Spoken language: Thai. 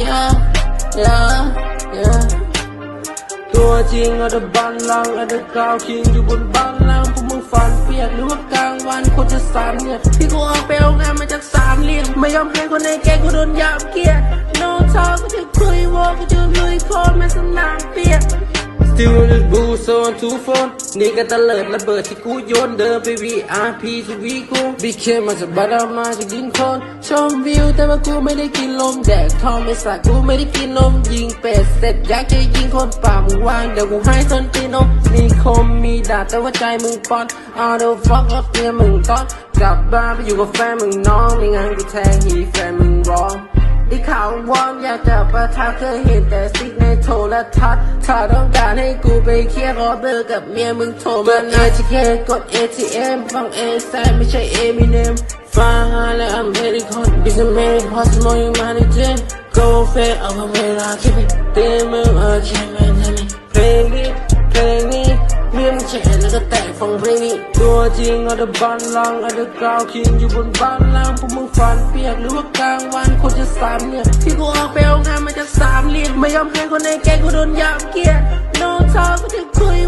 yeah yeah yeah ตัวจริงอาจจะบานลังอาจจะกาวคิงอยู่บนบ้านลังพวกมึงฝันเปียกหรือว่ากลางวันคนจะสามเนี่ยที่กูออกไปโรงงานมาจากสามเหลี่ยมไม่ยอมให้คนในแกงกูโดนยามเกียด no talk กูจะคุยโวกูจะลุยโคตแมาสนามเปียก still in the blue zone two phone นี่ก็ตะเลิดระเบิดที่กูโยนเดินไป VIP ชีวิตกู BK มาจากบ้านเรามาจากดินคนชมวิวแต่ว่ากูไม่ได้กินลมแดกทองไม่สักกูไม่ได้กินนมยิงเป็ดเสร็จอยากจะยิงคนป่ามึงวางเดี๋ยวกูให้ส้นตีนนมมีคมมีดาบแต่ว่าใจมึงปอนเอาเดี๋ยวฟักรับเมียมึงตอนกลับบ้านไปอยู่กับแฟนมึงน้องไม่งั้นกูแทงหีแฟนมึงร้องที่ข่าววอนอยากจะประทักเคยเห็นแต่ซิกใน รทัศน์ถ้าต้องการให้กูไปเคลียร์ขอเบอร์กับเมียมึงโทรมานะ ATK กด ATM ฟัง A แซไม่ใช่ Eminem ฟังแล้ว I'm very hot This is me possible you manage Go fair เอาเวลาคิดไปเต็มมือเออแค่ไม่ได้ไหมเพลงนี้เพลงนี้ เมียมงแฉแล้วก็แตกฟังเพลงนี้ตัวจริงอาแต่บันลังก์เอาแต่กาวคิงอยู่บนบ้านลังพวกมึงฝันเปียกหรือว่ากลางวันคนจะสามเนี่ยที่กูออกไปเอางานมาจากสามเหลี่ยมไม่ยอมให้คนในแกงกูโดนยามเกลียด no talk กูจะคุย